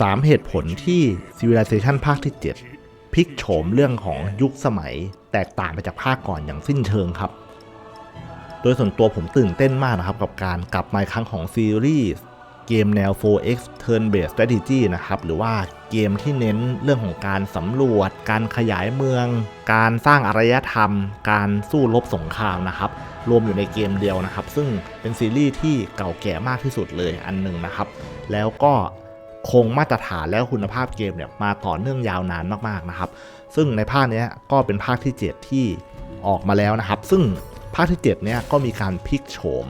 3 เหตุผลที่ Civilization ภาคที่ 7 พลิกโฉมเรื่องของยุคสมัยแตกต่างไปจากภาคก่อนอย่างสิ้นเชิงครับ โดยส่วนตัวผมตื่นเต้นมากนะครับ กับการกลับมาครั้งของซีรีส์เกมแนว 4X Turn Based Strategy นะครับ หรือว่าเกมที่เน้นเรื่องของการสำรวจ การขยายเมือง การสร้างอารยธรรม การสู้รบสงครามนะครับ รวมอยู่ในเกมเดียวนะครับ ซึ่งเป็นซีรีส์ที่เก่าแก่มากที่สุดเลยอันหนึ่งนะครับ แล้วก็ คงมาตรฐานแล้วคุณภาพเกมเนี่ยมาต่อเนื่องยาวนานมากๆนะครับ ซึ่งในภาคนี้ก็เป็นภาคที่ 7 ที่ออกมาแล้วนะครับ ซึ่งภาคที่ 7 เนี่ยก็มีการพลิกโฉม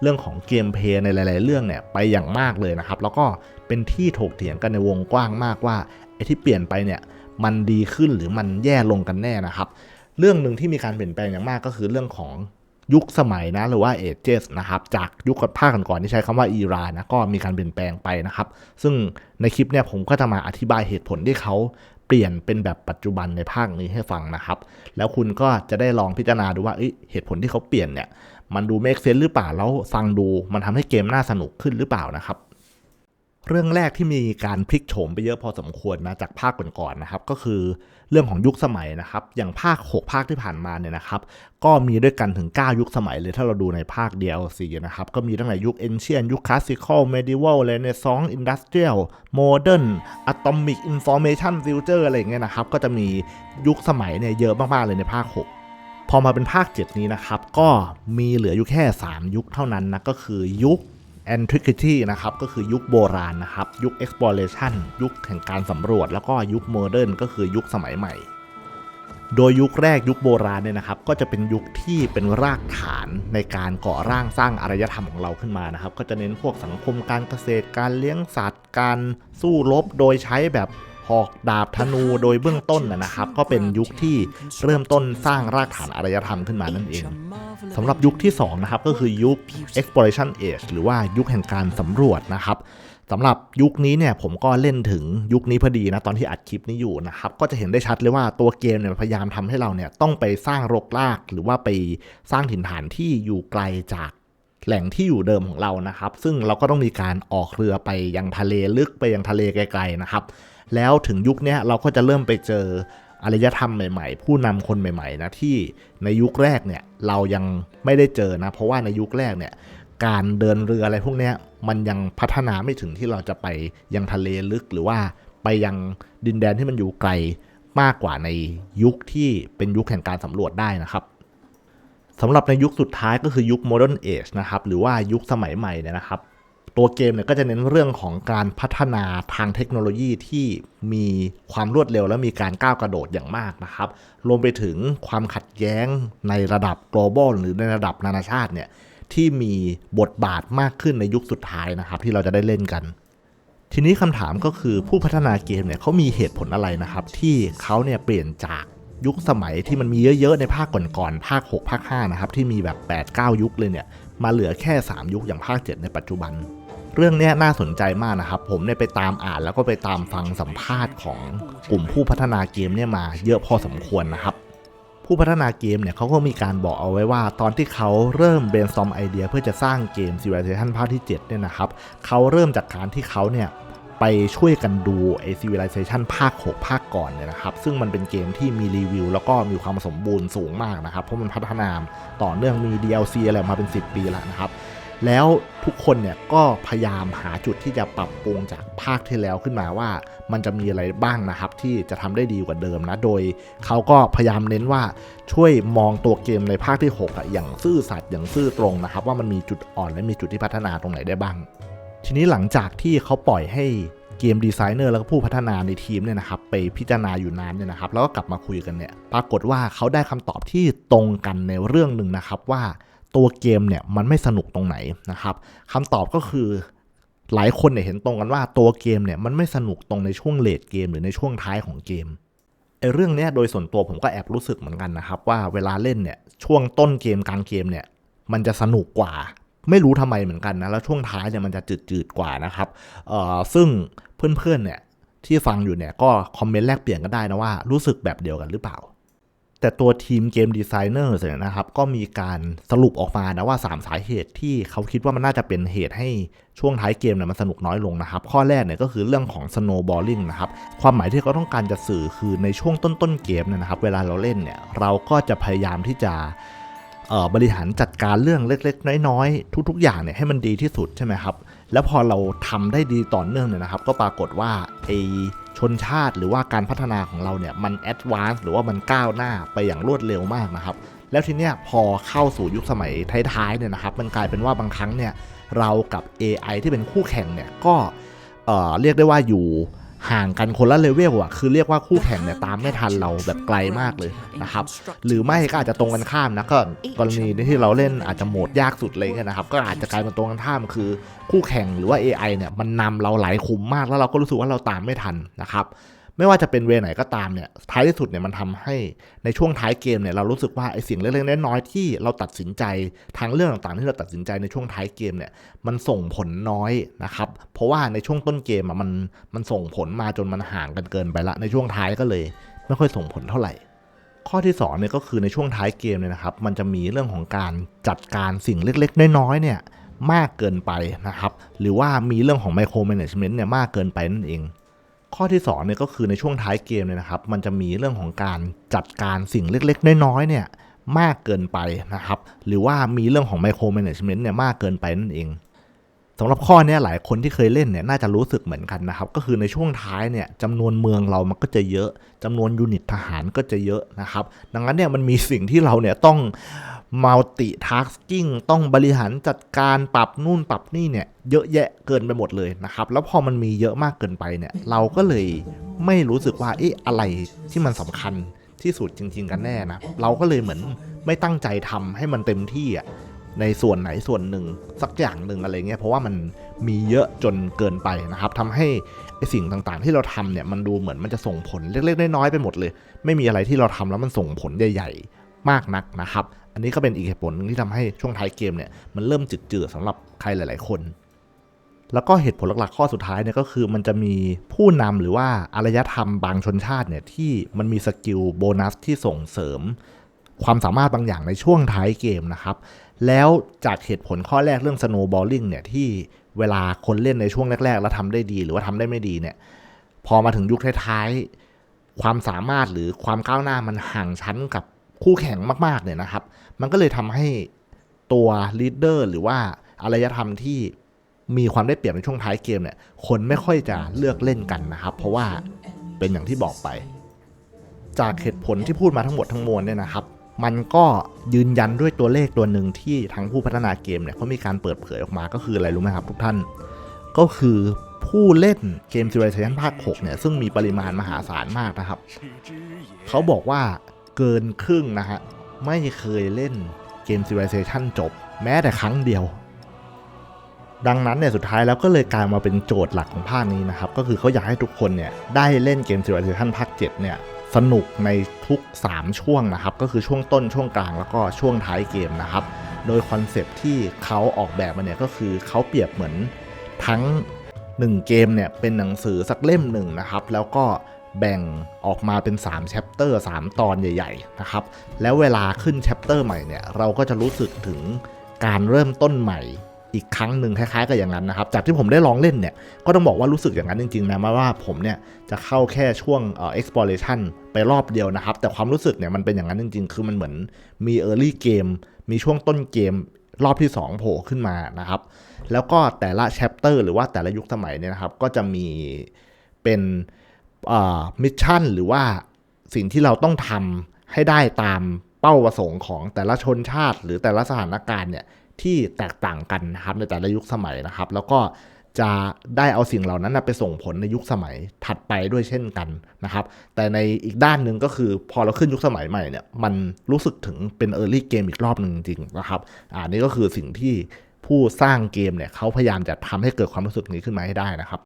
เรื่องของเกมเพลย์ในหลาย ๆ เรื่องเนี่ยไปอย่างมากเลยนะครับ แล้วก็เป็นที่ถกเถียงกันในวงกว้างมากว่าไอ้ที่เปลี่ยนไปเนี่ยมันดีขึ้นหรือมันแย่ลงกันแน่นะครับ เรื่องหนึ่งที่มีการเปลี่ยนแปลงอย่างมากก็คือเรื่องของ ยุคสมัยนะหรือว่าเอเจสนะครับจากยุคกับภาคก่อนๆที่ใช้คำว่าอีรานนะก็มีการเปลี่ยนแปลงไปนะครับ ซึ่งในคลิปเนี่ยผมก็จะมาอธิบายเหตุผลที่เขาเปลี่ยนเป็นแบบปัจจุบันในภาคนี้ให้ฟังนะครับ แล้วคุณก็จะได้ลองพิจารณาดูว่าเหตุผลที่เขาเปลี่ยนเนี่ยมันดูเมคเซนหรือเปล่าแล้วฟังดูมันทำให้เกมน่าสนุกขึ้นหรือเปล่านะครับ เรื่องแรกที่มีการพลิกโฉมไปเยอะพอสมควรนะจากภาคก่อนๆนะครับ ก็คือเรื่องของยุคสมัยนะครับ อย่างภาค 6 ภาคที่ผ่านมาเนี่ยนะครับ ก็มีด้วยกันถึง 9 ยุคสมัยเลยถ้าเราดูในภาค DLC นะครับ ก็มีตั้งแต่ยุค Ancient ยุค Classical Medieval Renaissance Industrial Modern Atomic Information Future อะไรอย่างเงี้ยนะครับ ก็จะมียุคสมัยเนี่ยเยอะมากๆเลยในภาค 6พอมาเป็นภาค 7 นี้นะครับ ก็มีเหลืออยู่แค่ 3 ยุคเท่านั้นนะก็คือยุค Antiquity นะครับก็คือยุคโบราณนะครับ ยุค Exploration ยุคแห่งการสำรวจ แล้วก็ยุค Modern ก็คือยุคสมัยใหม่ โดยยุคแรกยุคโบราณเนี่ยนะครับ ก็จะเป็นยุคที่เป็นรากฐานในการก่อร่างสร้างอารยธรรมของเราขึ้นมานะครับ ก็จะเน้นพวกสังคมการเกษตรการเลี้ยงสัตว์ การสู้รบโดยใช้แบบหอกดาบธนูโดยเบื้องต้นนะนะครับ ก็เป็นยุคที่เริ่มต้นสร้างรากฐานอารยธรรมขึ้นมานั่นเอง สำหรับยุคที่2นะครับก็คือยุค exploration age หรือว่ายุคแห่งการสำรวจนะครับสำหรับยุคนี้เนี่ยผมก็เล่นถึงยุคนี้พอดีนะตอนที่อัดคลิปนี้อยู่นะครับก็จะเห็นได้ชัดเลยว่าตัวเกมเนี่ยพยายามทำให้เราเนี่ยต้องไปสร้างรกราก หรือว่าไปสร้างถิ่นฐานที่อยู่ไกลจากแหล่งที่อยู่เดิมของเรานะครับ ซึ่งเราก็ต้องมีการออกเรือไปยังทะเลลึกไปยังทะเลไกลๆนะครับ แล้วถึงยุคนี้เราก็จะเริ่มไปเจอ อารยธรรมใหม่ๆ ผู้นำคนใหม่ๆนะที่ในยุคแรกเนี่ยเรายังไม่ได้เจอนะ เพราะว่าในยุคแรกเนี่ยการเดินเรืออะไรพวกนี้มันยังพัฒนาไม่ถึงที่เราจะไปยังทะเลลึกหรือว่าไปยังดินแดนที่มันอยู่ไกลมากกว่าในยุคที่เป็นยุคแห่งการสำรวจได้นะครับสำหรับในยุคสุดท้ายก็คือยุค Modern Age นะครับหรือว่ายุคสมัยใหม่เนี่ยนะครับ ตัวเกมเนี่ยก็จะเน้นเรื่องของการพัฒนาทางเทคโนโลยีที่มีความรวดเร็วและมีการก้าวกระโดดอย่างมากนะครับ รวมไปถึงความขัดแย้งในระดับ global หรือในระดับนานาชาติเนี่ยที่มีบทบาทมากขึ้นในยุคสุดท้ายนะครับ ที่เราจะได้เล่นกัน ทีนี้คำถามก็คือผู้พัฒนาเกมเนี่ยเขามีเหตุผลอะไรนะครับ ที่เขาเนี่ยเปลี่ยนจากยุคสมัยที่มันมีเยอะๆในภาคก่อนๆภาค 6 ภาค 5 นะครับ ที่มีแบบ 8-9 ยุคเลยเนี่ย มาเหลือแค่ 3 ยุคอย่างภาค 7 ในปัจจุบัน เรื่องนี้น่าสนใจมากนะครับ ผมเนี่ยไปตามอ่านแล้วก็ไปตามฟังสัมภาษณ์ของกลุ่มผู้พัฒนาเกมเนี่ยมาเยอะพอสมควรนะครับ ผู้พัฒนาเกมเนี่ยเขาก็มีการบอกเอาไว้ว่า ตอนที่เขาเริ่ม brainstorm ไอเดียเพื่อจะสร้างเกม Civilization ภาคที่7เนี่ยนะครับเขาเริ่มจากการที่เขาเนี่ย ไปช่วยกันดูไอ Civilization ภาค 6 ภาคก่อนเนี่ยนะครับ ซึ่งมันเป็นเกมที่มีรีวิว แล้วก็มีความสมบูรณ์สูงมากนะครับ เพราะมันพัฒนาต่อเนื่องมี DLC อะไรมาเป็น 10 ปีแล้วนะครับ แล้วทุกคนเนี่ยก็พยายามหาจุดที่จะปรับปรุงจากภาคที่แล้วขึ้นมาว่ามันจะมีอะไรบ้างนะครับ ที่จะทำได้ดีกว่าเดิมนะ โดยเขาก็พยายามเน้นว่าช่วยมองตัวเกมในภาคที่6อะอย่างซื่อสัตย์อย่างซื่อตรงนะครับ ว่ามันมีจุดอ่อนและมีจุดที่พัฒนาตรงไหนได้บ้าง ทีนี้หลังจากที่เขาปล่อยให้เกมดีไซเนอร์แล้วก็ผู้พัฒนาในทีมเนี่ยนะครับไปพิจารณาอยู่นานเนี่ยนะครับ แล้วก็กลับมาคุยกันเนี่ยปรากฏว่าเขาได้คำตอบที่ตรงกันในเรื่องหนึ่งนะครับว่าตัวเกมเนี่ยมันไม่สนุกตรงไหนนะครับคำตอบก็คือหลายคนเนี่ยเห็นตรงกันว่าตัวเกมเนี่ยมันไม่สนุกตรงในช่วงเลดเกมหรือในช่วงท้ายของเกมไอ้เรื่องเนี้ยโดยส่วนตัวผมก็แอบรู้สึกเหมือนกันนะครับว่าเวลาเล่นเนี่ยช่วงต้นเกมกลางเกมเนี่ยมันจะสนุกกว่า ไม่รู้ทำไมเหมือนกันนะ แล้วช่วงท้ายเนี่ยมันจะจืดๆกว่านะครับเอ่อซึ่งเพื่อนๆเนี่ยที่ฟังอยู่เนี่ยก็คอมเมนต์แลกเปลี่ยนกันได้นะว่ารู้สึกแบบเดียวกันหรือเปล่า แต่ตัวทีมเกมดีไซเนอร์เนี่ยนะครับ ก็มีการสรุปออกมานะว่า 3 สาเหตุที่เขาคิดว่ามันน่าจะเป็นเหตุให้ช่วงท้ายเกมเนี่ยมันสนุกน้อยลงนะครับ ข้อแรกเนี่ยก็คือเรื่องของ snowballing นะครับ ความหมายที่เขาต้องการจะสื่อคือในช่วงต้นๆเกมเนี่ยนะครับ เวลาเราเล่นเนี่ยเราก็จะพยายามที่จะ บริหารจัดการเรื่องเล็ก ๆ น้อยๆ ทุก ๆ อย่างเนี่ยให้มันดีที่สุดใช่ไหมครับ แล้วพอเราทำได้ดีต่อเนื่องเนี่ยนะครับ ก็ปรากฏว่าไอชนชาติหรือว่าการพัฒนาของเราเนี่ยมันแอดวานซ์หรือว่ามันก้าวหน้าไปอย่างรวดเร็วมากนะครับ แล้วทีเนี้ยพอเข้าสู่ยุคสมัยท้ายๆเนี่ยนะครับมันกลายเป็นว่าบางครั้งเนี่ยเรากับ AI ที่เป็นคู่แข่งเนี่ยก็เเรียกได้ว่าอยู่ ห่างกันคนละเลเวลอะคือเรียกว่าคู่แข่งเนี่ยตามไม่ทันเราแบบไกลมากเลยนะครับหรือไม่ก็อาจจะตรงกันข้ามนะก็กรณีที่เราเล่นอาจจะโหมดยากสุดเลยนะครับก็อาจจะกลายเป็นตรงกันข้ามคือคู่แข่งหรือว่า AI เนี่ยมันนำเราหลายขุมมากแล้วเราก็รู้สึกว่าเราตามไม่ทันนะครับ ไม่ว่าจะเป็นเวไหนก็ตามเนี่ยท้ายที่สุดเนี่ยมันทำให้ในช่วงท้ายเกมเนี่ยเรารู้สึกว่าไอ้สิ่งเล็กๆน้อยๆที่เราตัดสินใจทางเรื่องต่างๆ ที่เราตัดสินใจในช่วงท้ายเกมเนี่ยมันส่งผลน้อยนะครับเพราะว่าในช่วงต้นเกมอะมันมันส่งผลมาจนมันห่างกันเกินไปละในช่วงท้ายก็เลย ไม่ค่อยส่งผลเท่าไหร่ข้อที่2เนี่ยก็คือในช่วงท้ายเกมเนี่ยนะครับ มันจะมีเรื่องของการจัดการสิ่งเล็กๆ น้อยๆเนี่ยมากเกินไปนะครับ หรือว่ามีเรื่องของไมโครแมネจเมนต์เนี่ยมากเกินไปนั่นเอง ข้อที่2เนี่ยก็คือในช่วงท้ายเกมเนี่ยนะครับ มันจะมีเรื่องของการจัดการสิ่งเล็กๆ น้อยๆเนี่ยมากเกินไปนะครับ หรือว่ามีเรื่องของไมโครแมネจเมนต์เนี่ยมากเกินไปนั่นเองสำหรับข้อนี้หลายคนที่เคยเล่นเนี่ยน่าจะรู้สึกเหมือนกันนะครับ ก็คือในช่วงท้ายเนี่ยจำนวนเมืองเรามันก็จะเยอะจำนวนยูนิตทหารก็จะเยอะนะครับ ดังนั้นเนี่ยมันมีสิ่งที่เราเนี่ยต้อง multitasking ต้องบริหารจัดการปรับนู่นปรับนี่เนี่ย เยอะแยะเกินไปหมดเลยนะครับ แล้วพอมันมีเยอะมากเกินไปเนี่ย เราก็เลยไม่รู้สึกว่าเอ๊ะอะไรที่มันสำคัญที่สุดจริง ๆ กันแน่นะ เราก็เลยเหมือนไม่ตั้งใจทำให้มันเต็มที่อะในส่วนไหนส่วนหนึ่งสักอย่างหนึ่งอะไรเงี้ยเพราะว่ามันมีเยอะจนเกินไปนะครับทำให้ไอสิ่งต่างๆ ที่เราทำเนี่ยมันดูเหมือนมันจะส่งผลเล็กๆน้อยๆไปหมดเลย ไม่มีอะไรที่เราทำแล้วมันส่งผลใหญ่ ๆ มากนักนะครับ อันนี้ก็เป็นอีกเหตุผลที่ทำให้ช่วงท้ายเกมเนี่ยมันเริ่มจืดๆสำหรับใครหลาย ๆ คน แล้วก็เหตุผลหลักๆข้อสุดท้ายเนี่ยก็คือมันจะมีผู้นำหรือว่าอารยธรรมบางชนชาติเนี่ยที่มันมีสกิลโบนัสที่ส่งเสริม ความสามารถบางอย่างในช่วงท้ายเกมนะครับ แล้วจากเหตุผลข้อแรกเรื่อง snowballing เนี่ยที่เวลาคนเล่นในช่วงแรก ๆ แล้วทำได้ดีหรือว่าทำได้ไม่ดีเนี่ยพอมาถึงยุคท้ายๆความสามารถหรือความก้าวหน้ามันห่างชั้นกับ คู่แข่งมาก ๆ เนี่ยนะครับ มันก็เลยทำให้ตัวลีดเดอร์หรือว่าอารยธรรมที่มีความได้เปรียบในช่วงท้ายเกมเนี่ย คนไม่ค่อยจะเลือกเล่นกันนะครับ เพราะว่าเป็นอย่างที่บอกไป จากเหตุผลที่พูดมาทั้งหมดทั้งมวลเนี่ยนะครับ มันก็ยืนยันด้วยตัวเลขตัวหนึ่งที่ทั้งผู้พัฒนาเกมเนี่ยเขามีการเปิดเผยออกมาก็คืออะไรรู้ไหมครับทุกท่าน ก็คือผู้เล่นเกม Civilization ภาค 6 เนี่ย ซึ่งมีปริมาณมหาศาลมากนะครับ เขาบอกว่า เกินครึ่งนะฮะ ไม่เคยเล่นเกม Civilization จบ แม้แต่ครั้งเดียว ดังนั้นเนี่ยสุดท้ายแล้วก็เลยกลายมาเป็นโจทย์หลักของภาคนี้นะครับ ก็คือเขาอยากให้ทุกคนเนี่ยได้เล่นเกม Civilization ภาค7เนี่ยสนุกในทุก 3 ช่วงนะครับ ก็คือช่วงต้นช่วงกลางแล้วก็ช่วงท้ายเกมนะครับ โดยคอนเซปที่เขาออกแบบมาเนี่ยก็คือเขาเปรียบเหมือนทั้ง 1 เกมเนี่ยเป็นหนังสือสักเล่มหนึ่งนะครับ แล้วก็ แบ่งออกมาเป็น3แชปเตอร์3 ตอนใหญ่ ๆ นะครับ แล้วเวลาขึ้นแชปเตอร์ใหม่เนี่ยเราก็จะรู้สึกถึงการเริ่มต้นใหม่อีกครั้งหนึ่งคล้ายๆกับอย่างนั้นนะครับ จากที่ผมได้ลองเล่นเนี่ย ก็ต้องบอกว่ารู้สึกอย่างนั้นจริงๆนะมาว่าผมเนี่ยจะเข้าแค่ช่วงเอ่อ exploration ไปรอบเดียวนะครับ แต่ความรู้สึกเนี่ยมันเป็นอย่างนั้นจริง ๆ คือมันเหมือนมี early game มีช่วงต้นเกมรอบที่ 2 โผล่ขึ้นมานะครับ แล้วก็แต่ละ chapter หรือว่าแต่ละยุคสมัยเนี่ยนะครับ ก็จะมีเป็น มิชชั่นหรือว่าสิ่งที่เราต้องทำให้ได้ตามเป้าประสงค์ของแต่ละชนชาติ หรือแต่ละสถานการณ์เนี่ยที่แตกต่างกันนะครับในแต่ละยุคสมัยนะครับ แล้วก็จะได้เอาสิ่งเหล่านั้นไปส่งผลในยุคสมัยถัดไปด้วยเช่นกันนะครับ แต่ในอีกด้านหนึ่งก็คือพอเราขึ้นยุคสมัยใหม่เนี่ยมันรู้สึกถึงเป็น Early Game อีกรอบหนึ่งจริงนะครับอ่านี่ก็คือสิ่งที่ผู้สร้างเกมเนี่ยเขาพยายามจะทำให้เกิดความรู้สึกนี้ขึ้นมาให้ได้นะครับ